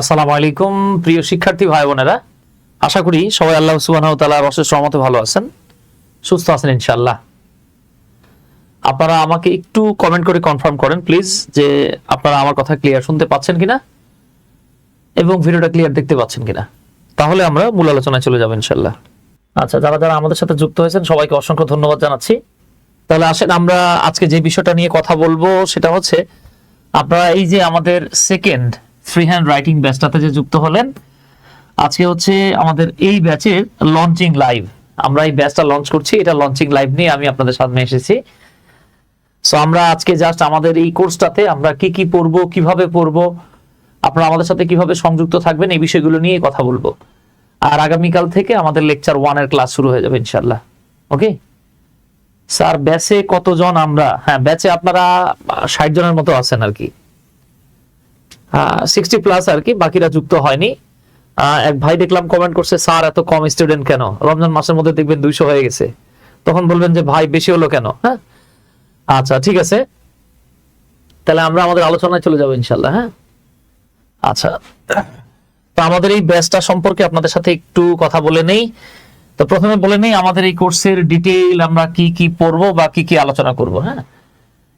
আসসালামু আলাইকুম, প্রিয় শিক্ষার্থী ভাই বোনেরা। আশা করি সবাই আল্লাহ তাআলার অশেষ রহমতে ভালো আছেন, সুস্থ আছেন ইনশাল্লাহ আপনারা আমাকে একটু কমেন্ট করে কনফার্ম করেন প্লিজ যে আপনারা আমার কথা ক্লিয়ার শুনতে পাচ্ছেন কিনা এবং ভিডিওটা ক্লিয়ার দেখতে পাচ্ছেন কিনা। তাহলে আমরা মূল আলোচনায় চলে যাব ইনশাল্লাহ আচ্ছা যারা যারা আমাদের সাথে যুক্ত হয়েছেন, সবাইকে অসংখ্য ধন্যবাদ জানাচ্ছি। তাহলে আসেন, আমরা আজকে যে বিষয়টা নিয়ে কথা বলব, সেটা হচ্ছে, আপনারা এই যে আমাদের সেকেন্ড ফ্রি হ্যান্ড রাইটিং ব্যাচটাতে যে যুক্ত হলেন, আজকে হচ্ছে আমাদের এই ব্যাচের লঞ্চিং লাইভ আমরা এই ব্যাচটা লঞ্চ করছি, এটা লঞ্চিং লাইভ নিয়ে আমি আপনাদের সামনে এসেছি। সো আমরা আজকে জাস্ট আমাদের এই কোর্সটাতে আমরা কি কি পড়ব, কীভাবে পড়ব, আপনারা আমাদের সাথে কীভাবে সংযুক্ত থাকবেন, এই বিষয়গুলো নিয়ে কথা বলব। আর আগামীকাল থেকে আমাদের লেকচার ওয়ানের ক্লাস শুরু হয়ে যাবে ইনশাল্লাহ ওকে স্যার ব্যাচে কতজন আমরা? হ্যাঁ ব্যাচে আপনারা ষাট জনের মতো আছেন আর কি। সিক্সটি প্লাস আর কি, বাকিরা যুক্ত হয়নি। এক ভাই দেখলাম কমেন্ট করছে, স্যার, এত কম স্টুডেন্ট কেন? রমজান মাসের মধ্যে দেখবেন দুইশো হয়ে গেছে। তখন বলবেন যে, ভাই, বেশি হলো কেন? হ্যাঁ? আচ্ছা ঠিক আছে। তাহলে আমরা আমাদের আলোচনায় চলে যাব ইনশাল্লাহ হ্যাঁ? আচ্ছা। তো আমাদের এই ব্যাচটা সম্পর্কে আপনাদের সাথে একটু কথা বলে নেই। তো প্রথমে বলে নেই, আমাদের এই কোর্সের ডিটেইল আমরা কি কি পড়ব বা কি কি আলোচনা করব হ্যাঁ?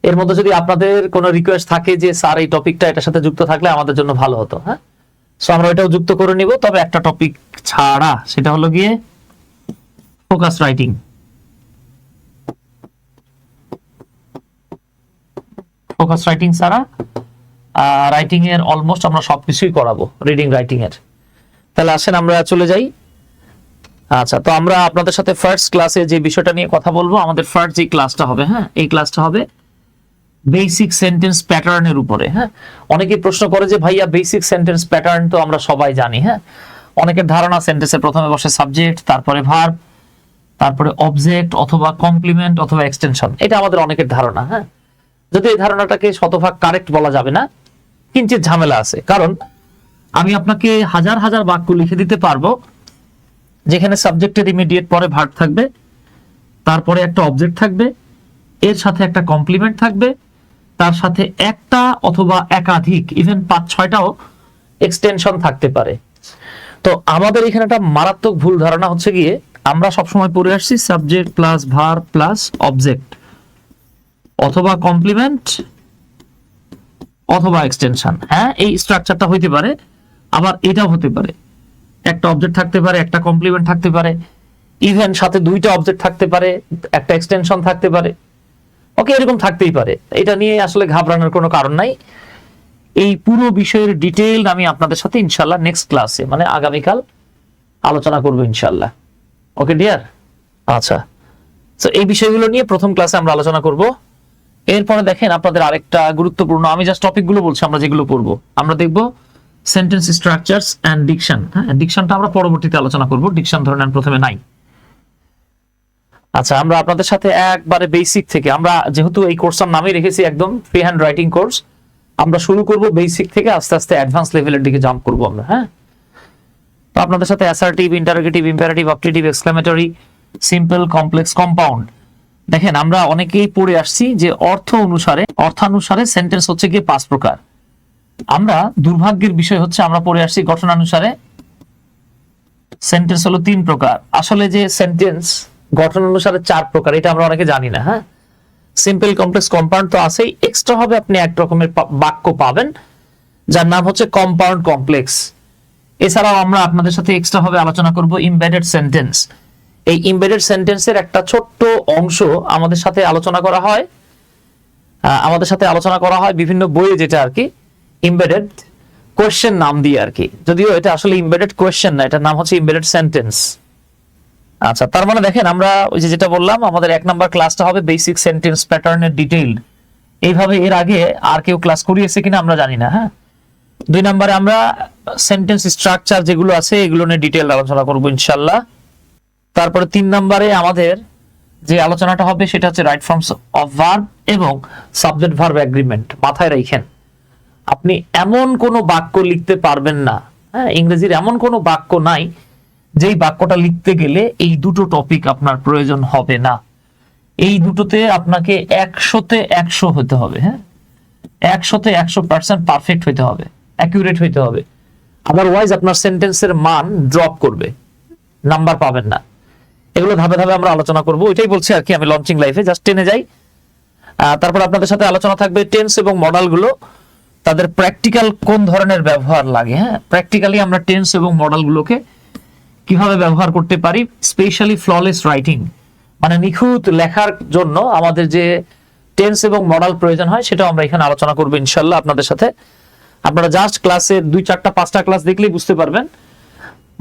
এর মধ্যে যদি আপনাদের কোনো রিকোয়েস্ট থাকে যে, স্যার, এই টপিকটা এটার সাথে যুক্ত থাকলে আমাদের জন্য ভালো হতো হ্যাঁ? সো আমরা এটাও যুক্ত করে নিব। তবে একটা টপিক ছাড়া, সেটা হলো গিয়ে ফোকাস রাইটিং ফোকাস রাইটিং ছাড়া রাইটিং এর অলমোস্ট আমরা সবকিছুই করাবো রিডিং রাইটিং এর। তাহলে আসেন, আমরা চলে যাই। আচ্ছা তো আমরা আপনাদের সাথে ফার্স্ট ক্লাসে যে বিষয়টা নিয়ে কথা বলব, আমাদের ফার্স্ট যে ক্লাসটা হবে হ্যাঁ? এই ক্লাসটা হবে বেসিক সেন্টেন্স প্যাটার্নের উপরে হ্যাঁ? অনেকে প্রশ্ন করে যে, ভাইয়া বেসিক সেন্টেন্স প্যাটার্ন তো আমরা সবাই জানি হ্যাঁ? অনেকের ধারণা সেন্টেন্সের প্রথমে বসে সাবজেক্ট তারপরে ভার্ব তারপরে অবজেক্ট অথবা কমপ্লিমেন্ট অথবা এক্সটেনশন এটা আমাদের অনেকের ধারণা হ্যাঁ? যদি এই ধারণাটাকে শতভাগ কারেক্ট বলা যাবে না, কিঞ্চিত ঝামেলা আছে। কারণ, আমি আপনাকে হাজার হাজার বাক্য লিখে দিতে পারব, যেখানে সাবজেক্টের ইমিডিয়েট পরে ভার্ব থাকবে, তারপরে একটা অবজেক্ট থাকবে, এর সাথে একটা কমপ্লিমেন্ট থাকবে তার সাথে একটা অথবা একাধিক ইভেন পাঁচ ছয়টাও এক্সটেনশন থাকতে পারে। তো আমাদের এখানে একটা মারাত্মক ভুল ধারণা হচ্ছে গিয়ে, আমরা সবসময় পড়ে আসছি subject plus verb plus object অথবা কমপ্লিমেন্ট অথবা এক্সটেনশন হ্যাঁ এই স্ট্রাকচারটা হইতে পারে, আবার এটাও হতে পারে। একটা অবজেক্ট থাকতে পারে, একটা কমপ্লিমেন্ট থাকতে পারে ইভেন সাথে দুইটা অবজেক্ট থাকতে পারে, একটা এক্সটেনশন থাকতে পারে। ওকে এরকম থাকতেই পারে। এটা নিয়ে আসলে ঘাবড়ানোর কোনো কারণ নাই। এই পুরো বিষয়ের ডিটেইল আমি আপনাদের সাথে ইনশাল্লাহ নেক্সট ক্লাসে মানে আগামীকাল আলোচনা করব ইনশাল্লাহ ওকে ডিয়ার আচ্ছা। তো এই বিষয়গুলো নিয়ে প্রথম ক্লাসে আমরা আলোচনা করব। এরপরে দেখেন আপনাদের আরেকটা গুরুত্বপূর্ণ, আমি জাস্ট টপিকগুলো বলছি, আমরা যেগুলো পড়ব। আমরা দেখব সেন্টেন্স স্ট্রাকচারস অ্যান্ড ডিকশন হ্যাঁ ডিকশনটা আমরা পরবর্তীতে আলোচনা করব। ডিকশন ধরে নেন প্রথমে নাই। আচ্ছা আমরা আপনাদের সাথে একবারে বেসিক থেকে, আমরা যেহেতু এই কোর্সটার নামই রেখেছি একদম ফ্রি হ্যান্ড রাইটিং কোর্স আমরা শুরু করব বেসিক থেকে, আস্তে আস্তে অ্যাডভান্স লেভেলের দিকে জাম্প করব আমরা হ্যাঁ? তো আপনাদের সাথে assertive interrogative imperative optative exclamatory simple complex compound দেখেন, আমরা অনেকেই পড়ে আসছি যে অর্থ অনুসারে, অর্থানুসারে সেন্টেন্স হচ্ছে গিয়ে পাঁচ প্রকার। আমরা দুর্ভাগ্যের বিষয় হচ্ছে, আমরা পড়ে আসছি গঠনানুসারে সেন্টেন্স হলো তিন প্রকার। আসলে যে সেন্টেন্স গঠন অনুসারে চার প্রকার, এটা আমরা অনেকে জানি না হ্যাঁ? সিম্পল কমপ্লেক্স কম্পাউন্ড তো আছেই এক্সট্রা হবে আপনি এক রকমের বাক্য পাবেন, যার নাম হচ্ছে কম্পাউন্ড কমপ্লেক্স এছাড়াও আমরা আপনাদের সাথে এক্সট্রা ভাবে আলোচনা করব ইমবেডেড সেন্টেন্স এই ইমবেডেড সেন্টেন্সের একটা ছোট্ট অংশ আমাদের সাথে আলোচনা করা হয়। আমাদের সাথে আলোচনা করা হয় বিভিন্ন বইয়ে যেটা আর কি ইমবেডেড কোয়েশ্চেন নাম দিয়ে আর কি। যদিও এটা আসলে ইমবেডেড কোয়েশ্চেন না, এটার নাম হচ্ছে ইমবেডেড সেন্টেন্স আচ্ছা তার মানে দেখেন, আমরা ওই যে যেটা বললাম, আমাদের এক নাম্বার ক্লাসটা হবে বেসিক সেন্টেন্স প্যাটার্নের ডিটেইল এইভাবে এর আগে আর কেউ ক্লাস করিয়েছে কিনা আমরা জানি না হ্যাঁ? দুই নম্বরে আমরা সেন্টেন্স স্ট্রাকচার যেগুলো আছে, এগুলো নিয়ে ডিটেইল আলোচনা করব ইনশাল্লাহ তারপরে তিন নম্বরে আমাদের যে আলোচনাটা হবে, সেটা হচ্ছে রাইট ফর্মস অফ ভার্ব এবং সাবজেক্ট ভার্ব এগ্রিমেন্ট মাথায় রাখেন, আপনি এমন কোনো বাক্য লিখতে পারবেন না হ্যাঁ? ইংরেজির এমন কোনো বাক্য নাই যেই বাক্যটা লিখতে গেলে এই দুটো টপিক আপনার প্রয়োজন হবে না। এই দুটোতে আপনাকে একশোতে একশো হতে হবে হ্যাঁ? একশোতে একশো পার্সেন্ট পারফেক্ট হইতে হবে অ্যাকিউরেট হইতে হবে। আদারওয়াইজ আপনার সেন্টেন্সের মান ড্রপ করবে নাম্বার পাবেন না। এগুলো ধাপে ধাপে আমরা আলোচনা করব, ওইটাই বলছি আর কি আমি লঞ্চিং লাইফে জাস্ট টেনে যাই। তারপর আপনাদের সাথে আলোচনা থাকবে টেন্স এবং মডেলগুলো তাদের প্র্যাকটিক্যাল কোন ধরনের ব্যবহার লাগে হ্যাঁ? প্র্যাকটিক্যালি আমরা টেন্স এবং মডেলগুলোকে কীভাবে ব্যবহার করতে পারি স্পেশালি ফ্ললেস রাইটিং মানে নিখুঁত লেখার জন্য আমাদের যে টেন্স এবং মডেল প্রয়োজন হয়, সেটাও আমরা এখানে আলোচনা করব ইনশাল্লাহ আপনাদের সাথে। আপনারা জাস্ট ক্লাসের দুই চারটা, পাঁচটা ক্লাস দেখলেই বুঝতে পারবেন।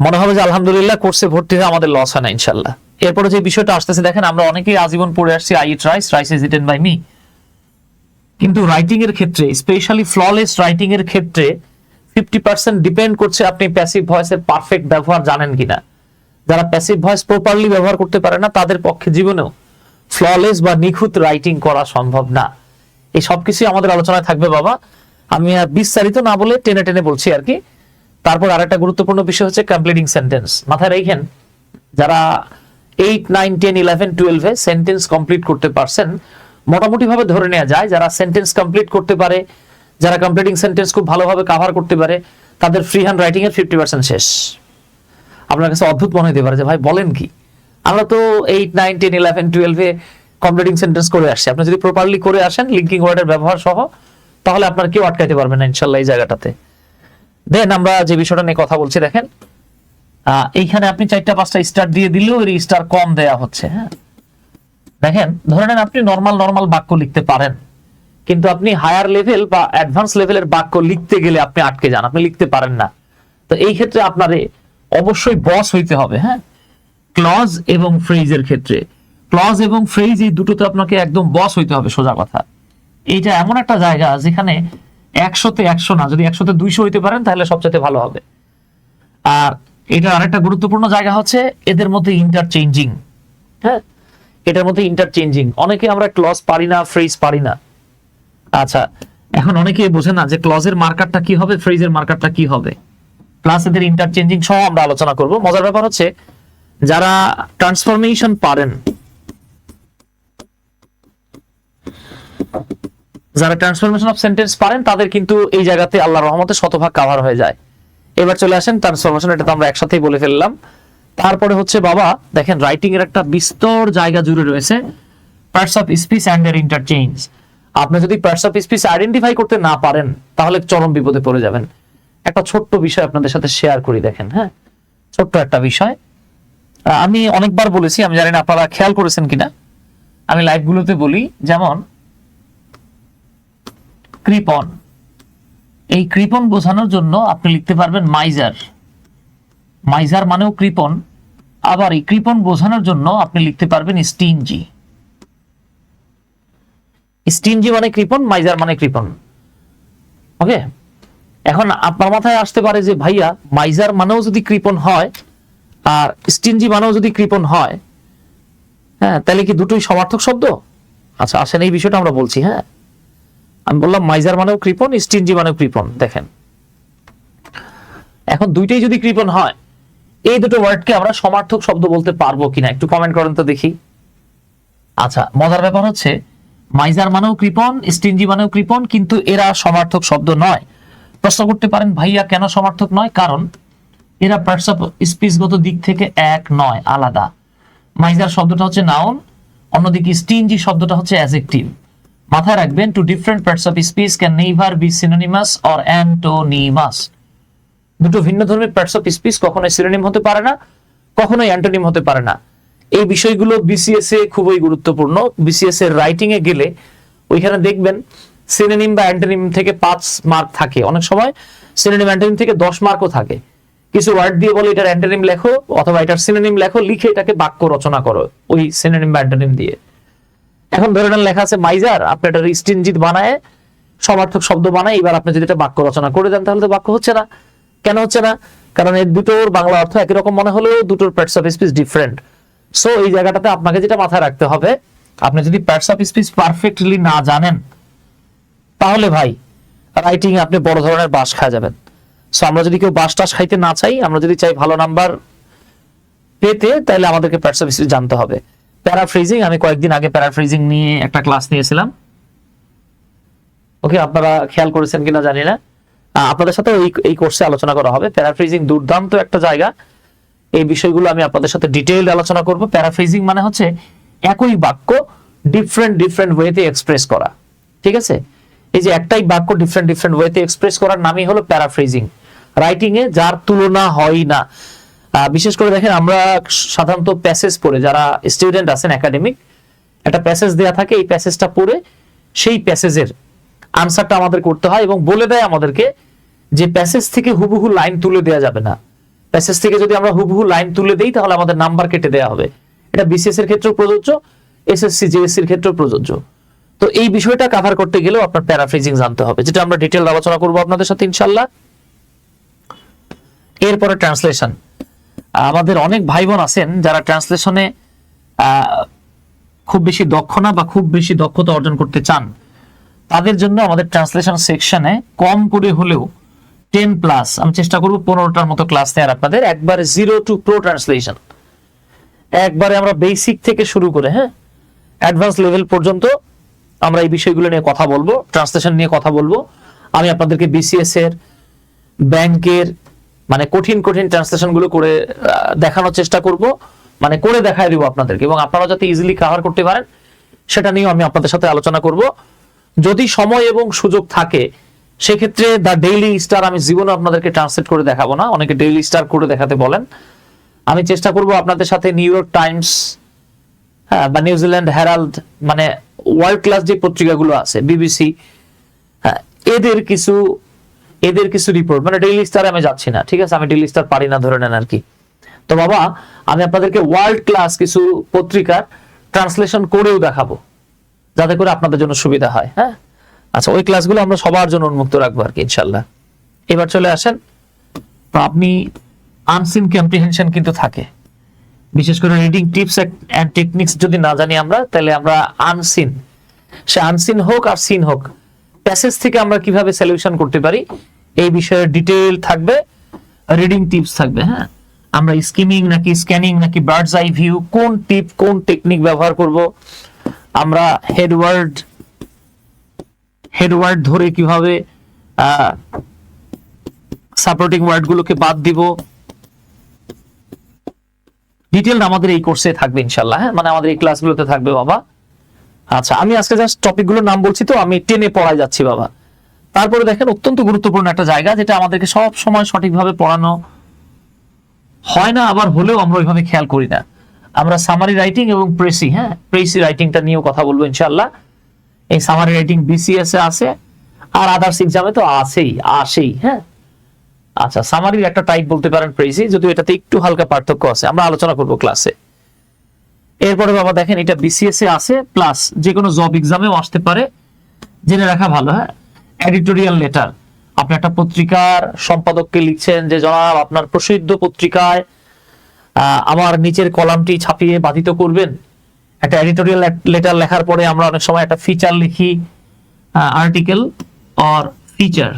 মনে হবে যে আলহামদুলিল্লাহ কোর্সে ভর্তি হয়ে আমাদের লস হয় না ইনশাল্লাহ। এরপরে যে বিষয়টা আসতেছে, দেখেন আমরা অনেকেই আজীবন পড়ে আসছি I eat rice rice is eaten by me কিন্তু রাইটিং এর ক্ষেত্রে স্পেশালি ফ্ললেস রাইটিং এর ক্ষেত্রে ফিফটি পার্সেন্ট ডিপেন্ড করছে আপনি প্যাসিভ ভয়েসের পারফেক্ট ব্যবহার জানেন কিনা। যারা প্যাসিভ ভয়েস প্রপারলি ব্যবহার করতে পারে না, তাদের পক্ষে জীবনেও ফ্ললেস বা নিখুঁত রাইটিং করা সম্ভব না। এই সবকিছুই আমাদের আলোচনায় থাকবে বাবা। আমি আর বিস্তারিত না বলে টেনে টেনে বলছি আর কি। তারপর আরেকটা গুরুত্বপূর্ণ বিষয় হচ্ছে কমপ্লিটিং সেন্টেন্স মাথায় রেখেন, যারা এইট নাইন টেন ইলেভেন টুয়েলভে সেন্টেন্স কমপ্লিট করতে পারছেন মোটামুটি ভাবে ধরে নেওয়া যায়, যারা সেন্টেন্স কমপ্লিট করতে পারে যারা কমপ্লিটিং সেন্টেন্স খুব ভালোভাবে কাভার করতে পারে, তাদের ফ্রি হ্যান্ড রাইটিং এর ফিফটি পার্সেন্ট শেষ। আপনার কাছে অদ্ভুত মনে হতে পারে যে, ভাই, বলেন কি? আমরা তো এইট নাইন টেন ইলেভেন টুয়েলভে কমপ্লিটিং সেন্টেন্স করে আসছি। আপনি যদি প্রপারলি করে আসেন লিঙ্কিং ওয়ার্ডের ব্যবহার সহ, তাহলে আপনার কেউ আটকাইতে পারবে না, ইনশাল্লাহ, এই জায়গাটাতে। দেন আমরা যে বিষয়টা নিয়ে কথা বলছি, দেখেন এইখানে আপনি চারটা, পাঁচটা স্টার দিয়ে দিলেও এর স্টার কম দেয়া হচ্ছে হ্যাঁ? দেখেন, ধরে আপনি নর্মাল নর্মাল বাক্য লিখতে পারেন। কিন্তু আপনি হায়ার লেভেল বা অ্যাডভান্স লেভেলের বাক্য লিখতে গেলে আপনি আটকে যান, আপনি লিখতে পারেন না। তো এই ক্ষেত্রে আপনারে অবশ্যই বস হইতে হবে হ্যাঁ? ক্লজ এবং ফ্রেজের ক্ষেত্রে। ক্লজ এবং ফ্রেজ এই দুটোতে আপনাকে একদম বস হইতে হবে, সোজা কথা। এইটা এমন একটা জায়গা যেখানে একশোতে একশো না, যদি একশোতে দুইশো হইতে পারেন তাহলে সবচেয়ে ভালো হবে। আর এটা আরেকটা গুরুত্বপূর্ণ জায়গা হচ্ছে এদের মধ্যে ইন্টারচেঞ্জিং হ্যাঁ? এটার মধ্যে ইন্টারচেঞ্জিং অনেকে আমরা ক্লজ পারি না ফ্রেজ পারি না। আচ্ছা এখন অনেকে বোঝে না যে ক্লজের মার্কারটা কি হবে ফ্রেজের মার্কারটা কি হবে। প্লাস এদের ইন্টারচেঞ্জিং সহ আমরা আলোচনা করব। মজার ব্যাপার হচ্ছে, যারা ট্রান্সফরমেশন পারেন, যারা ট্রান্সফরমেশন অফ সেন্টেন্স পারেন, তাদের কিন্তু এই জায়গাতে আল্লাহ রহমতে শতভাগ কাভার হয়ে যায়। এবার চলে আসেন ট্রান্সফরমেশন এটা তো আমরা একসাথেই বলে ফেললাম। তারপরে হচ্ছে বাবা, দেখেন রাইটিং এর একটা বিস্তর জায়গা জুড়ে রয়েছে পার্টস অফ স্পিচ অ্যান্ড এর ইন্টারচেঞ্জ আপনি যদি পার্টস অফ স্পিচ আইডেন্টিফাই করতে না পারেন, তাহলে চরম বিপদে পড়ে যাবেন। একটা ছোট্ট বিষয় আপনাদের সাথে শেয়ার করি দেখেন হ্যাঁ? ছোট্ট একটা বিষয়। আমি অনেকবার বলেছি, আমি জানি না আপনারা খেয়াল করেছেন কিনা। আমি লাইভগুলোতে বলি, যেমন, কৃপন। এই কৃপন বোঝানোর জন্য আপনি লিখতে পারবেন মাইজার মাইজার মানেও কৃপন। আবার এই কৃপন বোঝানোর জন্য আপনি লিখতে পারবেন স্টিনজি স্টিনজি মানে কৃপন মাইজার মানে কৃপন ওকে এখন আপনার মাথায় আসতে পারে যে, ভাইয়া মাইজার মানেও যদি কৃপন হয়, আর স্টিনজি মানেও যদি কৃপন হয় হ্যাঁ তাহলে কি দুটোই সমার্থক শব্দ? আচ্ছা আসেন, এই বিষয়টা আমরা বলছি হ্যাঁ। আমি বললাম মাইজার মানেও কৃপন স্টিনজি মানেও কৃপন দেখেন। এখন দুইটাই যদি কৃপন হয়, এই দুটো ওয়ার্ডকে আমরা সমার্থক শব্দ বলতে পারব কিনা? একটু কমেন্ট করেন তো দেখি। আচ্ছা মজার ব্যাপার হচ্ছে মাইজার মানেও কৃপন স্টিনজি মানেও কৃপন কিন্তু এরা সমার্থক শব্দ নয়। প্রশ্ন করতে পারেন, ভাইয়া, কেন সমার্থক নয়? কারণ এরা পার্টস অফ স্পিচগত দিক থেকে এক নয়, আলাদা। মাইজার শব্দটা হচ্ছে নাউন অন্যদিকে স্টিনজি শব্দটা হচ্ছে অ্যাজেক্টিভ মাথায় রাখবেন two different parts of speech can neither be synonymous or antonymous দুটো ভিন্ন ধর্মের পার্টস অফ স্পিচ কখনোই সিনোনিম হতে পারে না, কখনোই অ্যান্টোনিম হতে পারে না। এই বিষয়গুলো বিসিএস এ খুবই গুরুত্বপূর্ণ। বিসিএস এর রাইটিং এ গেলে ওইখানে দেখবেন সিনোনিম বা অ্যান্টোনিম থেকে পাঁচ মার্ক থাকে অনেক সময়। সিনোনিম অ্যান্টোনিম থেকে দশ মার্কও থাকে। কিছু ওয়ার্ড দিয়ে বলে এটার অ্যান্টোনিম লেখো অথবা এটার সিনোনিম লেখো, লিখে এটাকে বাক্য রচনা করো ওই সিনোনিম বা অ্যান্টোনিম দিয়ে। এখন ধরে নেন লেখা আছে মাইজার, আপনি এটা স্টিনজিত বানায়, সমার্থক শব্দ বানায়, এবার আপনি যদি এটা বাক্য রচনা করে দেন তাহলে তো বাক্য হচ্ছে না। কেন হচ্ছে না? কারণ এই দুটোর বাংলা অর্থ একই রকম মনে হলেও দুটোর parts of speech different so এই জায়গাটাতে আপনাকে যেটা মাথায় রাখতে হবে, আপনি যদি প্যাটস অফ স্পিচ পারফেক্টলি না জানেন, তাহলে ভাই রাইটিং আপনি বড় ধরনের বাস খাওয়া যাবেন। সো আমরা যদি কেউ বাস টাস খাইতে না চাই, আমরা যদি চাই ভালো নাম্বার পেতে, তাহলে আমাদেরকে প্যাটস অফ স্পিচ জানতে হবে। প্যারাফ্রেজিং আমি কয়েকদিন আগে প্যারাফ্রেজিং নিয়ে একটা ক্লাস নিয়েছিলাম। ওকে আপনারা খেয়াল করেছেন কিনা জানি না। আপনাদের সাথে এই কোর্সে আলোচনা করা হবে। প্যারাফ্রেজিং দুর্দান্ত একটা জায়গা। এই বিষয়গুলো আমি আপনাদের সাথে ডিটেইলড আলোচনা করব। প্যারাফ্রেজিং মানে হচ্ছে একই বাক্য ডিফারেন্ট ডিফারেন্ট ওয়েতে এক্সপ্রেস করা। ঠিক আছে? এই যে একটাই বাক্য ডিফারেন্ট ডিফারেন্ট ওয়েতে এক্সপ্রেস করার নামই হলো প্যারাফ্রেজিং রাইটিং এ যার তুলনা হয় না। বিশেষ করে দেখেন আমরা সাধারণত প্যাসেজ পড়ে, যারা স্টুডেন্ট আছেন একাডেমিক একটা প্যাসেজ দেয়া থাকে, এই প্যাসেজটা পড়ে সেই প্যাসেজের আনসারটা আমাদের করতে হয় এবং বলে দেয় আমাদেরকে যে প্যাসেজ থেকে হুবহু লাইন তুলে দেওয়া যাবে না। প্যাসেজ থেকে যদি আমরা হুবহু লাইন তুলে দেই, তাহলে আমাদের নাম্বার কেটে দেওয়া হবে। এটা বিসিএস এর ক্ষেত্রেও প্রযোজ্য এসএসসি জেএসসি এর ক্ষেত্রেও প্রযোজ্য। তো এই বিষয়টা কভার করতে গেলেও আপনার প্যারাফ্রেজিং জানতে হবে, যেটা আমরা ডিটেল আলোচনা করব আপনাদের সাথে ইনশাল্লাহ এরপরে ট্রান্সলেশন আমাদের অনেক ভাই বোন আছেন যারা ট্রান্সলেশনে খুব বেশি দক্ষ না বা খুব বেশি দক্ষতা অর্জন করতে চান। তাদের জন্য আমাদের ট্রান্সলেশন সেকশনে কম করে হলেও টেন প্লাস আমি চেষ্টা করব পনেরোটার মতো ক্লাস দেওয়ার আপনাদের। একবারে জিরো টু প্রো ট্রান্সলেশন একবারে আমরা বেসিক থেকে শুরু করে হ্যাঁ? অ্যাডভান্স লেভেল পর্যন্ত আমরা এই বিষয়গুলো নিয়ে কথা বলব ট্রান্সলেশন নিয়ে কথা বলব। আমি আপনাদেরকে বিসিএস এর ব্যাংকের মানে কঠিন কঠিন ট্রান্সলেশনগুলো করে দেখানোর চেষ্টা করব। মানে করে দেখায় দিব আপনাদেরকে, এবং আপনারা যাতে ইজিলি কভার করতে পারেন, সেটা নিয়েও আমি আপনাদের সাথে আলোচনা করব। যদি সময় এবং সুযোগ থাকে সেক্ষেত্রে দ্য ডেইলি স্টার আমি জীবনে আপনাদেরকে ট্রান্সলেট করে দেখাবো না। অনেকে ডেইলি স্টার করে দেখাতে বলেন। আমি চেষ্টা করব আপনাদের সাথে নিউ ইয়র্ক টাইমস হ্যাঁ বা নিউজিল্যান্ড হেরাল্ড মানে ওয়ার্ল্ড ক্লাস যে পত্রিকাগুলো আছে বিবিসি হ্যাঁ এদের কিছু এদের কিছু রিপোর্ট মানে ডেইলি স্টার আমি যাচ্ছি না, ঠিক আছে? আমি ডেইলি স্টার পারি না ধরে নেন আর কি। তো বাবা, আমি আপনাদেরকে ওয়ার্ল্ড ক্লাস কিছু পত্রিকার ট্রান্সলেশন করেও দেখাবো, যাতে করে আপনাদের জন্য সুবিধা হয় হ্যাঁ? আচ্ছা ওই ক্লাসগুলো আমরা সবার জন্য উন্মুক্ত রাখব আর কি ইনশাল্লাহ এবার চলে আসেন। তো আপনি আনসিন কম্প্রিহেনশন কিন্তু থাকে। বিশেষ করে রিডিং টিপস অ্যান্ড টেকনিক্স যদি না জানি আমরা, তাহলে আমরা আনসিন সে আনসিন হোক আর সিন হোক প্যাসেজ থেকে আমরা কীভাবে সলিউশন করতে পারি, এই বিষয়ে ডিটেল থাকবে রিডিং টিপস থাকবে হ্যাঁ? আমরা স্কিমিং নাকি স্ক্যানিং নাকি বার্ডস আই ভিউ কোন টিপ কোন টেকনিক ব্যবহার করব, আমরা হেডওয়ার্ড হেডওয়ার্ড ধরে কীভাবে সাপোর্টিং ওয়ার্ডগুলোকে বাদ দিব। ডিটেল আমাদের এই কোর্সে থাকবে ইনশাল্লাহ হ্যাঁ? মানে আমাদের এই ক্লাসগুলোতে থাকবে, বাবা। আচ্ছা আমি আজকে জাস্ট টপিকগুলোর নাম বলছি তো, আমি টেনে পড়ায় যাচ্ছি, বাবা। তারপরে দেখেন, অত্যন্ত গুরুত্বপূর্ণ একটা জায়গা, যেটা আমাদেরকে সব সময় সঠিকভাবে পড়ানো হয় না, আবার হলেও আমরা ওইভাবে খেয়াল করি না। আমরা সামারি রাইটিং এবং প্রেসি হ্যাঁ? প্রেসি রাইটিংটা নিয়েও কথা বলব ইনশাল্লাহ এই সামারি রাইটিং বিসিএস এ আছে, আর আদার্স এক্সামে তো আছেই, আসেই হ্যাঁ? আচ্ছা সামারির একটা টাইপ বলতে পারেন প্রেসি যদিও এটাতে একটু হালকা পার্থক্য আছে, আমরা আলোচনা করব ক্লাসে এরপরে বাবা দেখেন, এটা বিসিএস এ আছে প্লাস যে কোনো জব এক্সামেও আসতে পারে। জেনে রাখা ভালো হ্যাঁ? এডিটোরিয়াল লেটার আপনি একটা পত্রিকার সম্পাদককে লিখছেন যে, জনাব, আপনার প্রসিদ্ধ পত্রিকায় আমার নিচের কলামটি ছাপিয়ে বাধিত করবেন। একটা এডিটোরিয়াল লেটার লেখার পরে আমরা অনেক সময় একটা ফিচার লিখি আর্টিকেল অর ফিচার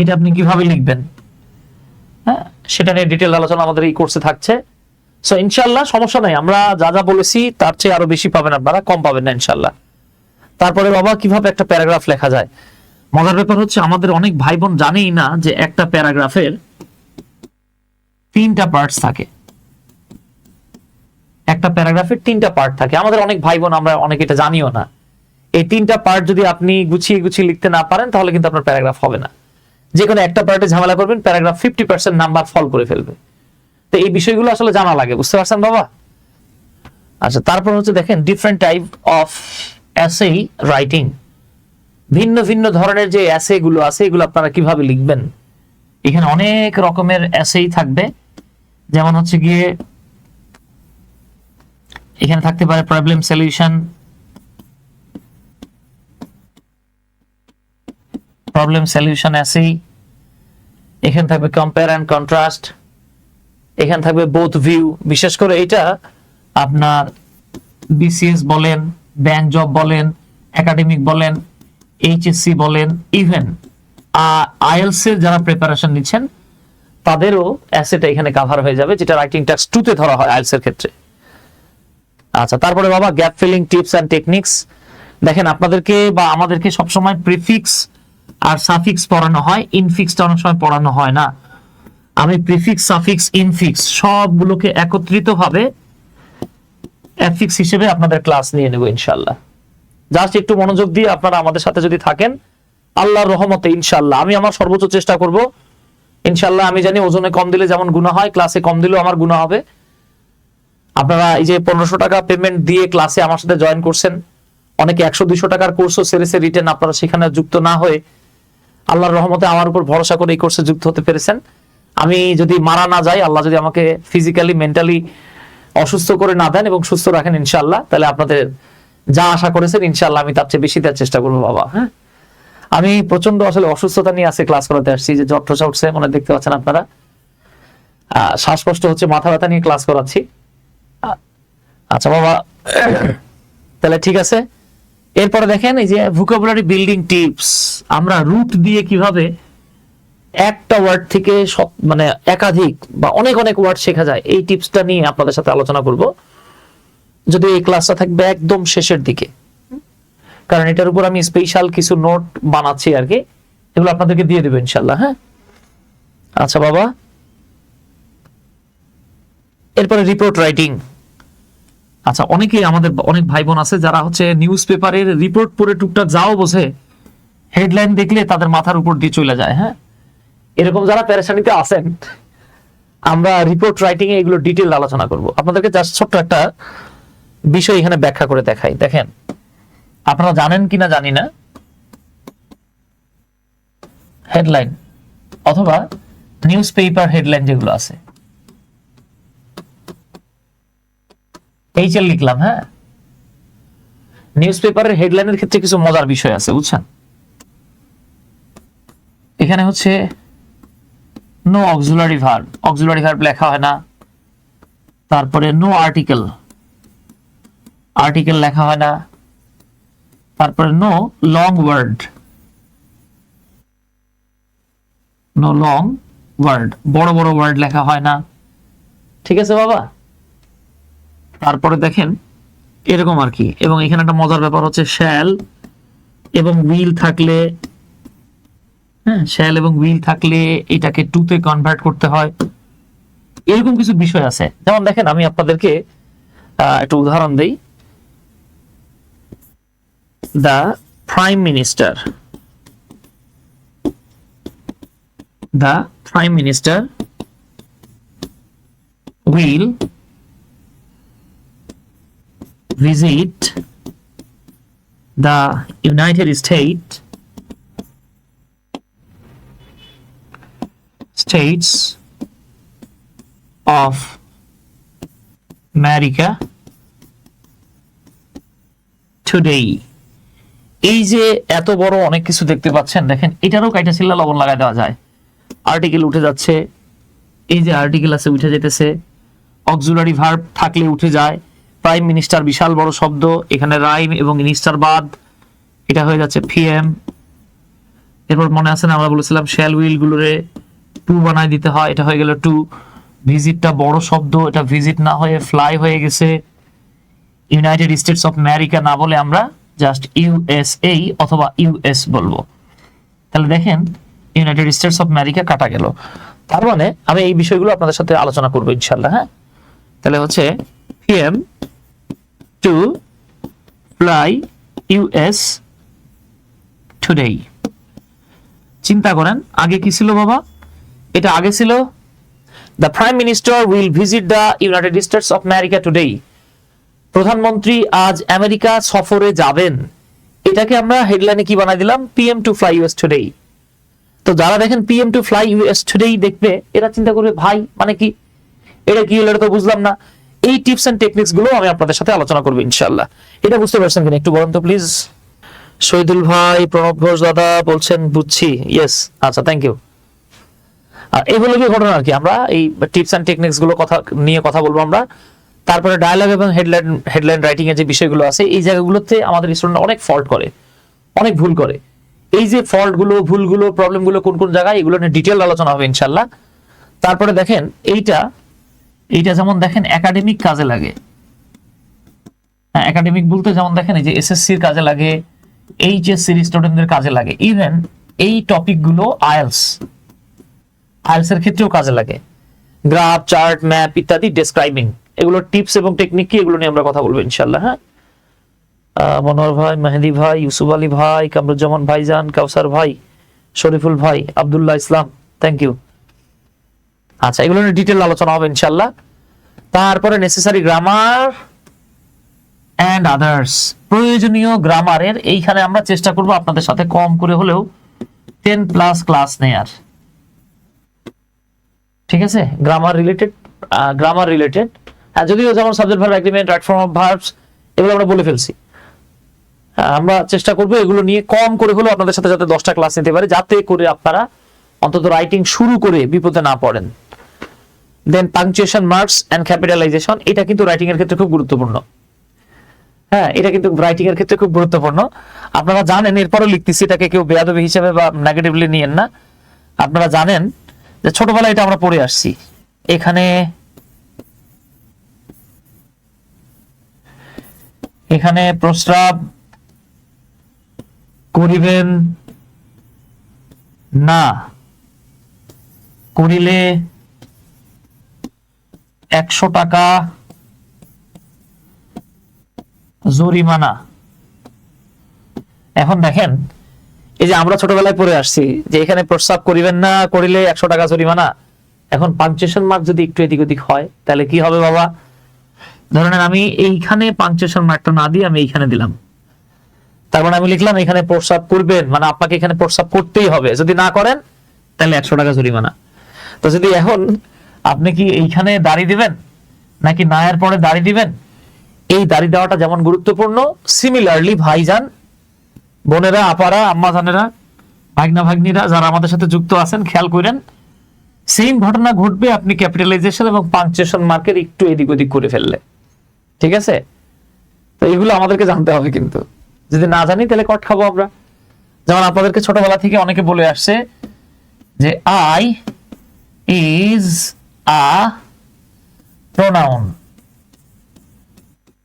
এটা আপনি কীভাবে লিখবেন? হ্যাঁ সেটা নিয়ে ডিটেল আলোচনা আমাদের এই কোর্সে থাকছে। সো ইনশাল্লাহ সমস্যা নাই। আমরা যা যা বলেছি, তার চেয়ে আরও বেশি পাবেন আপনারা, কম পাবেন না ইনশাল্লাহ তারপরে বাবা, কীভাবে একটা প্যারাগ্রাফ লেখা যায়? মজার ব্যাপার হচ্ছে, আমাদের অনেক ভাই বোন জানেই না যে একটা প্যারাগ্রাফের তিনটা পার্টস থাকে। একটা প্যারাগ্রাফের তিনটা পার্ট থাকে। আমাদের অনেক ভাই বোন আমরা অনেক এটা জানিও না। এই তিনটা পার্ট যদি আপনি গুছিয়ে গুছিয়ে লিখতে না পারেন, তাহলে কিন্তু আপনার প্যারাগ্রাফ হবে না। যে কোনো একটা পার্টে ঝামেলা করবেন, paragraph fifty percent number fall করে ফেলবে। তো এই বিষয়গুলো আসলে জানা লাগে, বুঝতে পারছেন বাবা? আচ্ছা তারপর হচ্ছে দেখেন different type of essay writing ভিন্ন ভিন্ন ধরনের যে অ্যাসে গুলো আছে, এগুলো আপনারা কীভাবে লিখবেন? এখানে অনেক রকমের অ্যাসেই থাকবে। যেমন হচ্ছে গিয়ে এখানে থাকতে পারে problem solution problem solution essay এখানে থাকবে কম্পেয়ার অ্যান্ড কন্ট্রাস্ট এখানে থাকবে বোথ ভিউ বিশেষ করে এটা আপনার বিসিএস বলেন ব্যাংক জব বলেন একাডেমিক বলেন এইচএসসি বলেন ইভেন আইএলস এর যারা প্রিপারেশন নিচ্ছেন, তাদেরও অ্যাসেটা এখানে কাভার হয়ে যাবে, যেটা রাইটিং টাস্ক টুতে ধরা হয় আইএলস এর ক্ষেত্রে। আচ্ছা তারপরে বাবা gap filling tips and techniques দেখেন, আপনাদেরকে বা আমাদেরকে সবসময় প্রিফিক্স আর সাফিক্স পড়ানো হয় ইনফিক্সটা অনেক সময় পড়ানো হয় না। আমি প্রিফিক্স সাফিক্স ইনফিক্স সবগুলোকে একত্রিত ভাবে অ্যাফিক্স হিসেবে আপনাদের ক্লাস নিয়ে নেব ইনশাল্লাহ জাস্ট একটু মনোযোগ দিয়ে আপনারা আমাদের সাথে যদি থাকেন, আল্লাহর রহমতে ইনশাল্লাহ আমি আমার সর্বোচ্চ চেষ্টা করব ইনশাল্লাহ আমি জানি ওজনে কম দিলে যেমন গুণা হয় ক্লাসে কম দিলেও আমার গুণা হবে। আপনারা এই যে পনেরোশো টাকা পেমেন্ট দিয়ে ক্লাসে আমার সাথে জয়েন করছেন, অনেকে একশো দুইশো টাকার কোর্সও সেরেছে রিটেন আপনারা সেখানে যুক্ত না হয়ে আল্লাহর রহমতে আমার উপর ভরসা করে এই কোর্সে যুক্ত হতে পেরেছেন। আমি যদি মারা না যাই, আল্লাহ যদি আমাকে ফিজিক্যালি মেন্টালি অসুস্থ করে না দেন এবং সুস্থ রাখেন ইনশাল্লাহ তাহলে আপনাদের যা আশা করেছেন ইনশাল্লাহ আমি তার চেয়ে বেশি দেওয়ার চেষ্টা করব বাবা হ্যাঁ? আমি প্রচণ্ড আসলে অসুস্থতা নিয়ে আছে ক্লাস করাতে আসছি যে ঠসা উঠছে, মনে দেখতে পাচ্ছেন আপনারা। শ্বাসকষ্ট হচ্ছে, মাথা ব্যথা নিয়ে ক্লাস করাচ্ছি। আচ্ছা বাবা, তাহলে ঠিক আছে। এরপরে দেখেন এই যে ভোকাবুলারি বিল্ডিং টিপস আমরা রুট দিয়ে কীভাবে একটা ওয়ার্ড থেকে সব মানে একাধিক বা অনেক অনেক ওয়ার্ড শেখা যায়, এই টিপসটা নিয়ে আপনাদের সাথে আলোচনা করব। যদি এই ক্লাসটা থাকবে একদম শেষের দিকে। কারণ এটার উপর আমি স্পেশাল কিছু নোট বানাচ্ছি আর কি। এগুলো আপনাদেরকে দিয়ে দেবো ইনশাল্লাহ হ্যাঁ? আচ্ছা বাবা। এরপরে রিপোর্ট রাইটিং আচ্ছা অনেকেই আমাদের অনেক ভাই বোন আছে যারা হচ্ছে নিউজ পেপারের রিপোর্ট পড়ে টুকটাক যাও বোঝে হেডলাইন দেখলে তাদের মাথার উপর দিয়ে চলে যায় হ্যাঁ? এরকম যারা প্যারেশানিতে আছেন, আমরা রিপোর্ট রাইটিং এ এগুলো ডিটেল আলোচনা করব। আপনাদেরকে জাস্ট ছোট্ট একটা বিষয় এখানে ব্যাখ্যা করে দেখাই। দেখেন, আপনারা জানেন কিনা জানি না। হেডলাইন অথবা নিউজ পেপার হেডলাইন যেগুলো আছে। এইচএল লিখলাম হ্যাঁ? নিউজ পেপারের হেডলাইনের ক্ষেত্রে কিছু মজার বিষয় আছে, বুঝছেন? এখানে হচ্ছে no auxiliary verb auxiliary verb লেখা হয় না। তারপরে নো আর্টিকেল আর্টিকেল লেখা হয় না। তারপরে no long word no long word বড় বড় ওয়ার্ড লেখা হয় না। ঠিক আছে, বাবা? তারপরে দেখেন, এরকম আর কি। এবং এখানে একটা মজার ব্যাপার হচ্ছে শ্যাল এবং উইল থাকলে হ্যাঁ শ্যাল এবং উইল থাকলে এটাকে টুতে কনভার্ট করতে হয়। এরকম কিছু বিষয় আছে। যেমন দেখেন, আমি আপনাদেরকে একটা উদাহরণ দেই। The prime minister. The prime minister will visit the United States States of America today. এই যে এত বড় অনেক কিছু দেখতে পাচ্ছেন, দেখেন, এটারও কাইটা চিল্লা লবণ লাগাই দেওয়া যায়। আর্টিকেল উঠে যাচ্ছে। এই যে আর্টিকেল আছে, উঠে যেতেছে। অক্সুলারি ভার্ব থাকলে উঠে যায়। প্রাইম মিনিস্টার বিশাল বড় শব্দ, এখানে রাইম এবং মিনিস্টার বাদ, এটা হয়ে যাচ্ছে ফিএম এরপর মনে আছে না, আমরা বলেছিলাম শ্যাল উইল গুলোরে টু বানায় দিতে হয়, এটা হয়ে গেল টু ভিজিটটা বড় শব্দ, এটা ভিজিট না হয়ে ফ্লাই হয়ে গেছে। ইউনাইটেড স্টেটস অফ আমেরিকা না বলে আমরা জাস্ট ইউএসএ অথবা ইউএস বলব। তাহলে দেখেন ইউনাইটেড স্টেটস অফ আমেরিকা কাটা গেল। তার মানে আমি এই বিষয়গুলো আপনাদের সাথে আলোচনা করব ইনশাল্লাহ হ্যাঁ? তাহলে হচ্ছে PM to fly US today চিন্তা করেন, আগে কি ছিল বাবা? এটা আগে ছিল? The prime minister will visit the United States of America today প্রধানমন্ত্রী আজ আমেরিকা সফরে যাবেন। এটাকে আমরা হেডলাইনে কি বানাই দিলাম? PM to fly US today তো যারা দেখেন পিএম টু ফ্লাই ইউএস টুডেই দেখবে, এরা চিন্তা করবে, ভাই মানে কি? এটা কি হলো? এটা তো বুঝলাম না। এই টিপস এন্ড টেকনিক্সগুলো আমি আপনাদের সাথে আলোচনা করব ইনশাল্লাহ এটা বুঝতে পারছেন কিনা একটু বলুন তো প্লিজ শহীদুল ভাই প্রণব ঘোষ দাদা বলছেন বুঝছি ইয়েস আচ্ছা থ্যাংক ইউ আর এগুলো কি ঘটনা আর কি আমরা এই টিপস এন্ড টেকনিক্সগুলো কথা নিয়ে কথা বলব আমরা। তারপরে ডায়ালগ এবং হেডলাইন হেডলাইন রাইটিং এর যে বিষয়গুলো আছে এই জায়গাগুলোতে আমাদের স্টুডেন্ট অনেক ফল্ট করে অনেক ভুল করে। এই যে ফল্টগুলো ভুলগুলো প্রবলেমগুলো কোন কোন জায়গায় এগুলো নিয়ে ডিটেল আলোচনা হবে ইনশাল্লাহ তারপরে দেখেন এইটা এইটা যেমন দেখেন একাডেমিক কাজে লাগে। হ্যাঁ একাডেমিক বলতে যেমন দেখেন এই যে এসএসসির কাজে লাগে এইচএসসির স্টুডেন্টদের কাজে লাগে ইভেন এই টপিকগুলো আইএলস এর ক্ষেত্রেও কাজে লাগে। গ্রাফ চার্ট ম্যাপ ইত্যাদি ডেসক্রাইবিং এগুলো টিপস এবং টেকনিক কি এগুলো নিয়ে আমরা কথা বলব ইনশাল্লাহ হ্যাঁ? মনোহর ভাই, মেহেদি ভাই, ইউসুফ আলী ভাই, কামরুজ্জামান ভাইজান, কাউসার ভাই, শরীফুল ভাই, আব্দুল্লাহ ইসলাম থ্যাংক ইউ আচ্ছা এগুলো নিয়ে ডিটেল আলোচনা হবে ইনশাল্লাহ তারপরে নেসেসারি গ্রামার অ্যান্ড আদার্স প্রয়োজনীয় গ্রামারের এইখানে আমরা চেষ্টা করব আপনাদের সাথে কম করে হলেও টেন প্লাস ক্লাস নেয়ার। ঠিক আছে? গ্রামার রিলেটেড গ্রামার রিলেটেড হ্যাঁ যদিও যেমন subject verb agreement right form of verbs এগুলো আমরা বলে ফেলছি। আমরা চেষ্টা করব এগুলো নিয়ে কম করে হলেও আপনাদের সাথে যাতে দশটা ক্লাস নিতে পারে, যাতে করে আপনারা অন্তত রাইটিং শুরু করে বিপদে না পড়েন। Then punctuation marks and capitalisation এটা কিন্তু রাইটিং এর ক্ষেত্রে খুব গুরুত্বপূর্ণ। হ্যাঁ এটা কিন্তু রাইটিং এর ক্ষেত্রে খুব গুরুত্বপূর্ণ। আপনারা জানেন, এরপরও লিখতেছি এটাকে কেউ বেয়াদবি হিসেবে বা নেগেটিভলি নিয়েন না। আপনারা জানেন যে ছোটবেলায় এটা আমরা পড়ে আসছি। এখানে এখানে প্রস্রাব করিবেন না। করিলে একশো টাকা জরিমানা। এখন দেখেন, এই যে আমরা ছোটবেলায় পড়ে আসছি, যে এখানে প্রস্তাব করিবেন না, করিলে একশো টাকা জরিমানা। এখন মার্ক যদি একটু এদিক ওদিক হয়, তাহলে কি হবে বাবা? ধরেন আমি এইখানে পাংচুয়েশন মার্কটা না দিয়ে আমি এইখানে দিলাম। তার মানে আমি লিখলাম, এখানে প্রস্তাব করবেন মানে আপনাকে এখানে প্রস্তাব করতেই হবে। যদি না করেন, তাহলে একশো টাকা জরিমানা। তো যদি এখন আপনি কি এইখানে দাড়ি দিবেন? নাকি নায়ের পরে দাড়ি দিবেন? এই দাড়ি দেওয়াটা যেমন গুরুত্বপূর্ণ সিমিলারলি ভাইজান, বোনেরা, আপারা আম্মা জানেরা ভাগনা ভাগ্নিরা যারা আমাদের সাথে যুক্ত আছেন, খেয়াল করেন সেম ঘটনা ঘটবে আপনি ক্যাপিটালাইজেশন এবং পাংচুয়েশন মার্কের একটু এদিক ওদিক করে ফেললে। ঠিক আছে? তো এগুলো আমাদেরকে জানতে হবে কিন্তু। যদি না জানি, তাহলে কট খাব আমরা। যেমন আপনাদেরকে ছোটবেলা থেকে অনেকে বলে আসছে যে আই ইজ আ প্রোনাউন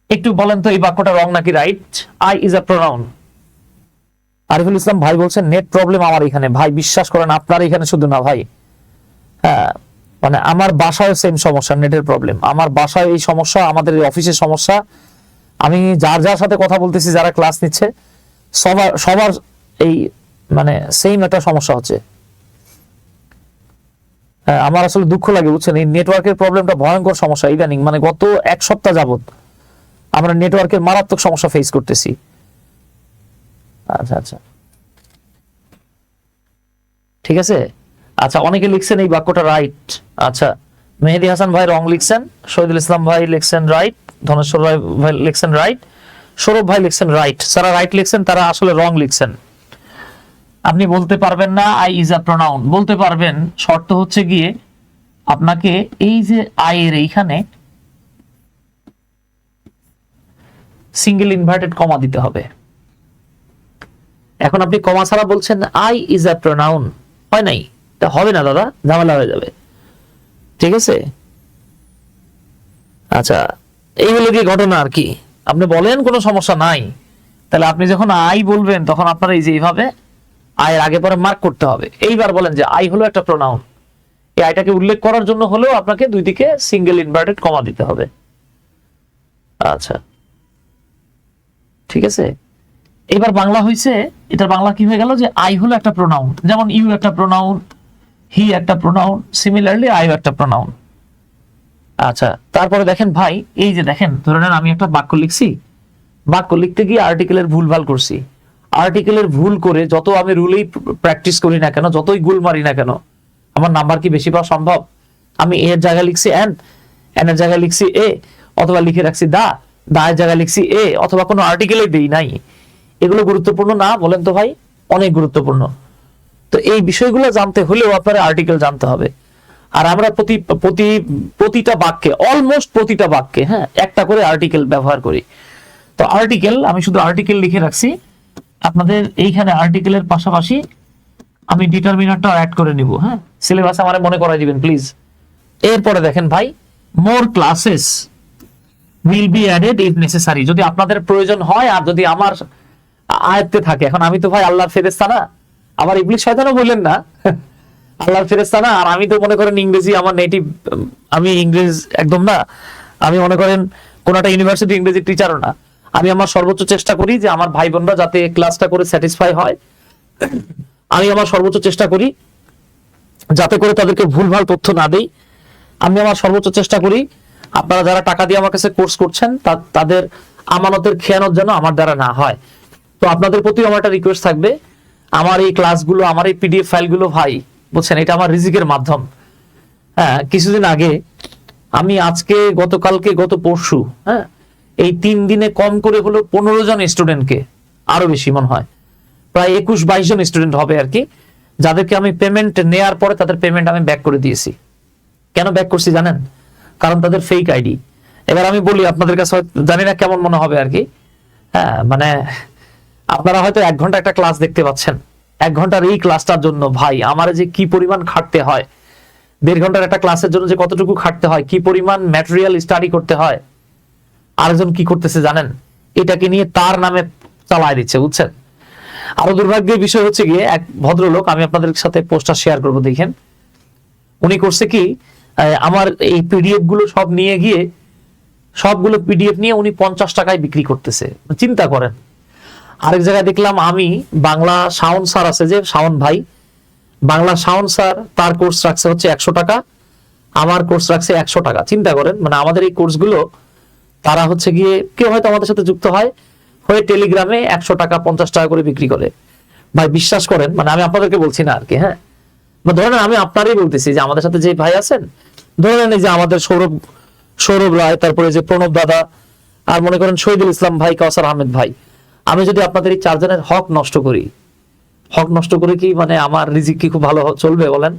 একটু বলেন তো এই বাক্যটা রং নাকি right I is a pronoun Ariful Islam, ভাই বলছেন নেট প্রবলেম আমার এখানে। ভাই, বিশ্বাস করেন, আপনার এখানে শুধু না, ভাই। হ্যাঁ মানে আমার বাসায় সেম সমস্যা নেটের প্রবলেম আমার বাসায় এই সমস্যা, আমাদের এই অফিসের সমস্যা। আমি যার যার সাথে কথা বলতেছি, যারা ক্লাস নিচ্ছে, সবার সবার এই মানে সেম একটা সমস্যা হচ্ছে। আমার আসলে দুঃখ লাগে, বুঝছেন? এই নেটওয়ার্কের প্রবলেমটা ভয়ঙ্কর সমস্যা ইদানিং মানে গত এক সপ্তাহ যাবত আমরা নেটওয়ার্কের মারাত্মক সমস্যা ফেস করতেছি। আচ্ছা আচ্ছা। ঠিক আছে? আচ্ছা অনেকে লিখছেন এই বাক্যটা রাইট আচ্ছা মেহেদি হাসান ভাই রং লিখছেন, শহীদুল ইসলাম ভাই লিখছেন রাইট ধনেশ্বর ভাই লিখছেন রাইট সৌরভ ভাই লিখছেন রাইট যারা রাইট লিখছেন, তারা আসলে রং লিখছেন। আপনি বলতে পারবেন না আই ইজ আ প্রোনাউন বলতে পারবেন, শর্ত হচ্ছে গিয়ে আপনাকে এই যে আই এর এইখানে সিঙ্গেল ইনভার্টেড কমা দিতে হবে। এখন আপনি কমা ছাড়া বলছেন আই ইজ আ প্রোনাউন হয় নাই? তা হবে না দাদা, ঝামেলা হয়ে যাবে। ঠিক আছে? আচ্ছা এই হলো কি ঘটনা আর কি? আপনি বলেন কোনো সমস্যা নাই। তাহলে আপনি যখন আই বলবেন, তখন আপনার এই যে এইভাবে আয়ের আগে পরে মার্ক করতে হবে। এইবার বলেন যে আই হলো একটা প্রোনাউন এই আইটাকে উল্লেখ করার জন্য হলেও আপনাকে দুই দিকে সিঙ্গেল ইনভার্টেড কমা দিতে হবে। আচ্ছা। ঠিক আছে? এবার বাংলা হয়েছে এটার বাংলা কি হয়ে গেল যে আই হলো একটা প্রোনাউন যেমন ইউ একটা প্রোনাউন হি একটা প্রোনাউন সিমিলারলি আই একটা প্রোনাউন আচ্ছা তারপরে দেখেন ভাই, এই যে দেখেন, ধরে নেন আমি একটা বাক্য লিখছি। বাক্য লিখতে গিয়ে আর্টিকেলের ভুলভাল করছি। আর্টিকেলের ভুল করে যত আমি রুলেই প্র্যাকটিস করি না কেন, যতই গুল মারি না কেন, আমার নাম্বার কি বেশি পাওয়া সম্ভব? আমি এর জায়গায় লিখছি এন এন এর জায়গায় লিখছি এ অথবা লিখে রাখছি দা দা এর জায়গায় লিখছি এ অথবা কোনো আর্টিকেলে দেই নাই। এগুলো গুরুত্বপূর্ণ না, বলেন তো ভাই, অনেক গুরুত্বপূর্ণ। তো এই বিষয়গুলো জানতে হলেও আপনার আর্টিকেল জানতে হবে। আর আমরা প্রতি প্রতি, প্রতিটা বাক্যে অলমোস্ট প্রতিটা বাক্যে হ্যাঁ একটা করে আর্টিকেল ব্যবহার করি। তো আর্টিকেল আমি শুধু আর্টিকেল লিখে রাখছি আপনাদের এইখানে আর্টিকেলের পাশাপাশি আমি ডিটারমিনারটা অ্যাড করে নিব হ্যাঁ? সিলেবাস আমারে মনে করাই দিবেন প্লিজ এরপরে দেখেন ভাই more classes will be added if necessary যদি আপনাদের প্রয়োজন হয় আর যদি আমার আয়ত্তে থাকে। এখন আমি তো ভাই আল্লাহর ফেরেস্তা না। আবার ইবলিশ শয়তানও বললেন না। আল্লাহর ফেরেস্তা না। আর আমি তো মনে করেন ইংরেজি আমার নেটিভ আমি ইংরেজ একদম না। আমি মনে করেন কোন একটা ইউনিভার্সিটি ইংরেজি টিচারও না। আমি আমার সর্বোচ্চ চেষ্টা করি যে আমার ভাই বোনরা যাতে ক্লাসটা করে স্যাটিসফাই হয়। আমি আমার সর্বোচ্চ চেষ্টা করি যাতে করে তাদেরকে ভুলভাল তথ্য না দেই। আমি আমার সর্বোচ্চ চেষ্টা করি আপনারা যারা টাকা দিয়ে আমার কাছে কোর্স করছেন তাদের আমানতের খেয়ানত যেন আমার দ্বারা না হয়। তো আপনাদের প্রতি আমার একটা রিকোয়েস্ট থাকবে। আমার এই ক্লাসগুলো আমার এই পিডিএফ ফাইলগুলো ভাই, বুঝছেন, এটা আমার রিজিকের মাধ্যম। হ্যাঁ কিছুদিন আগে আমি আজকে, গতকালকে, গত পরশু হ্যাঁ এই তিন দিনে কম করে হলো পনেরো জন স্টুডেন্টকে আরও বেশি মনে হয়। প্রায় একুশ বাইশ জন স্টুডেন্ট হবে আর কি, যাদেরকে আমি পেমেন্ট নেয়ার পরে তাদের পেমেন্ট আমি ব্যাক করে দিয়েছি। কেন ব্যাক করছি জানেন? কারণ তাদের ফেক আইডি এবার আমি বলি, আপনাদের কাছে জানি না কেমন মনে হবে আর কি। হ্যাঁ মানে আপনারা হয়তো এক ঘণ্টা একটা ক্লাস দেখতে পাচ্ছেন। এক ঘণ্টার এই ক্লাসটার জন্য, ভাই, আমার যে কি পরিমাণ খাটতে হয়। দেড় ঘণ্টার একটা ক্লাসের জন্য যে কতটুকু খাটতে হয়, কি পরিমাণ ম্যাটেরিয়াল স্টাডি করতে হয়। আরেকজন কি করতেছে জানেন? এটাকে নিয়ে তার নামে চালায় দিচ্ছে, বুঝছেন? আরও দুর্ভাগ্যের বিষয় হচ্ছে গিয়ে এক ভদ্রলোক, আমি আপনাদের সাথে পোস্টার শেয়ার করব, দেখেন। উনি করছে কি আমার এই পিডিএফগুলো সব নিয়ে গিয়ে, সবগুলো পিডিএফ নিয়ে উনি পঞ্চাশ টাকায় বিক্রি করতেছে। চিন্তা করেন। আরেক জায়গায় দেখলাম আমি, বাংলা শাওন স্যার আছে যে, শাওন ভাই, বাংলা শাওন স্যার, তার কোর্স রাখছে হচ্ছে একশো টাকা, আমার কোর্স রাখছে একশো টাকা। চিন্তা করেন মানে আমাদের এই কোর্সগুলো তারা হচ্ছে গিয়ে, কেউ হয়তো আমাদের সাথে যুক্ত হয়, হয়ে টেলিগ্রামে একশো টাকা, পঞ্চাশ টাকা করে বিক্রি করে। ভাই, বিশ্বাস করেন মানে আমি আপনাদেরকে বলছি না আর কি হ্যাঁ? বা ধরে নেন আমি আপনারই বলতেছি যে আমাদের সাথে যে ভাই আছেন ধরে নেন এই যে আমাদের সৌরভ সৌরভ রায়, তারপরে যে প্রণব দাদা, আর মনে করেন শহীদুল ইসলাম ভাই, কাউসার আহমেদ ভাই, আমি যদি আপনাদের এই চারজনের হক নষ্ট করি, হক নষ্ট করে কি মানে আমার রিজিক কি খুব ভালো চলবে বলেন?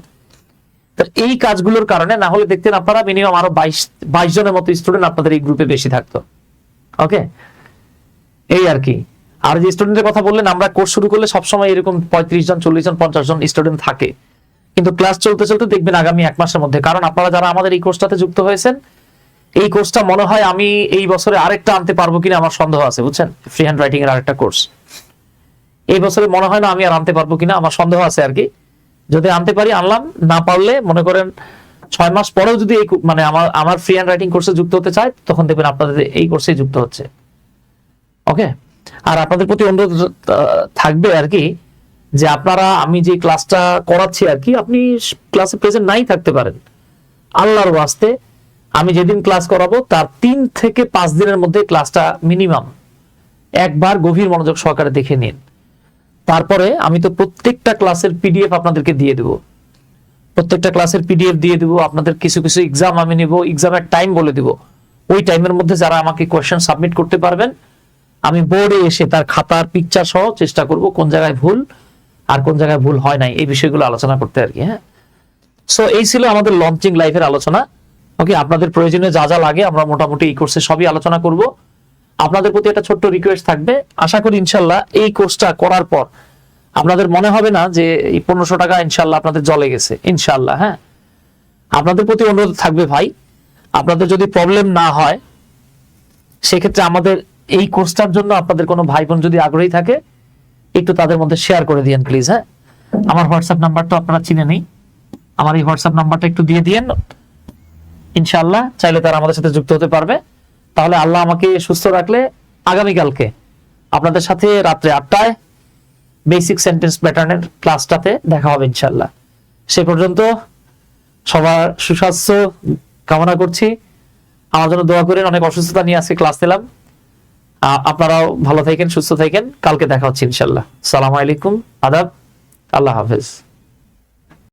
এই কাজগুলোর কারণে না হলে দেখতেন আপনারা মিনিমাম আরও বাইশ বাইশ জনের মতো স্টুডেন্ট আপনাদের এই গ্রুপে বেশি থাকতো। ওকে এই আর কি। আর যে স্টুডেন্টের কথা বললেন, আমরা কোর্স শুরু করলে সবসময় এরকম পঁয়ত্রিশ জন, চল্লিশ জন, পঞ্চাশ জন স্টুডেন্ট থাকে। কিন্তু ক্লাস চলতে চলতে দেখবেন আগামী এক মাসের মধ্যে। কারণ আপনারা যারা আমাদের এই কোর্সটাতে যুক্ত হয়েছেন, এই কোর্সটা মনে হয় আমি এই বছরে আরেকটা আনতে পারব কিনা আমার সন্দেহ আছে, বুঝছেন? ফ্রি হ্যান্ড রাইটিং এর আরেকটা কোর্স এই বছরে মনে হয় না আমি আর আনতে পারব কিনা, আমার সন্দেহ আছে আর কি। যদি আনতে পারি, আনলাম। না পারলে, মনে করেন, ছয় মাস পরেও যদি এই মানে আমার আমার ফ্রি হ্যান্ড রাইটিং কোর্সে যুক্ত হতে চায়, তখন দেখবেন আপনাদের এই কোর্সে যুক্ত হচ্ছে। ওকে আর আপনাদের প্রতি অনুরোধ থাকবে আর কি, যে আপনারা, আমি যে ক্লাসটা করাচ্ছি আর কি, আপনি ক্লাসে প্রেজেন্ট নাই থাকতে পারেন। আল্লাহর ওয়াস্তে, আমি যেদিন ক্লাস করাবো, তার তিন থেকে পাঁচ দিনের মধ্যে ক্লাসটা মিনিমাম একবার গভীর মনোযোগ সহকারে দেখে নিন। তারপরে আমি তো প্রত্যেকটা ক্লাসের পিডিএফ আপনাদেরকে দিয়ে দেবো। প্রত্যেকটা ক্লাসের পিডিএফ দিয়ে দিব, আপনাদের কিছু কিছু এক্সাম আমি নিব এক্সামের টাইম বলে দিব। ওই টাইমের মধ্যে যারা আমাকে কোয়েশ্চেন সাবমিট করতে পারবেন, আমি বোর্ডে এসে তার খাতার পিকচার সহ চেষ্টা করব কোন জায়গায় ভুল আর কোন জায়গায় ভুল হয় নাই, এই বিষয়গুলো আলোচনা করতে আর কি হ্যাঁ? সো এই ছিল আমাদের লঞ্চিং লাইফের আলোচনা। ওকে আপনাদের প্রয়োজনীয় যা যা লাগে আমরা মোটামুটি এই কোর্সে সবই আলোচনা করব। আপনাদের প্রতি একটা ছোট্ট রিকোয়েস্ট থাকবে। আশা করি ইনশাল্লাহ এই কোর্সটা করার পর আপনাদের মনে হবে না যে এই পনেরোশো টাকা ইনশাল্লাহ আপনাদের জলে গেছে। ইনশাল্লাহ হ্যাঁ। আপনাদের প্রতি অনুরোধ থাকবে ভাই, আপনাদের যদি প্রবলেম না হয়, সেক্ষেত্রে আমাদের এই কোর্সটার জন্য আপনাদের কোনো ভাই বোন যদি আগ্রহী থাকে, একটু তাদের মধ্যে শেয়ার করে দিয়েন প্লিজ হ্যাঁ। আমার হোয়াটসঅ্যাপ নাম্বারটা আপনারা চিনে নেই। আমার এই হোয়াটসঅ্যাপ নাম্বারটা একটু দিয়ে দিয়েন। ইনশাআল্লাহ চাইলে তারা আমাদের সাথে যুক্ত হতে পারবে। তাহলে আল্লাহ আমাকে সুস্থ রাখলে আগামীকালকে। আপনাদের সাথে রাত্রে আটটায় বেসিক সেন্টেন্স প্যাটার্নের ক্লাসটাতে দেখা হবে ইনশাআল্লাহ। সে পর্যন্ত সবার সুস্বাস্থ্য কামনা করছি। আমার জন্য দোয়া করেন, অনেক অসুস্থতা নিয়ে আজকে ক্লাস নিলাম আপনারাও ভালো থাকেন, সুস্থ থাকেন। কালকে দেখা হচ্ছে ইনশাল্লাহ সালাম আলাইকুম, আদাব। আল্লাহ হাফেজ।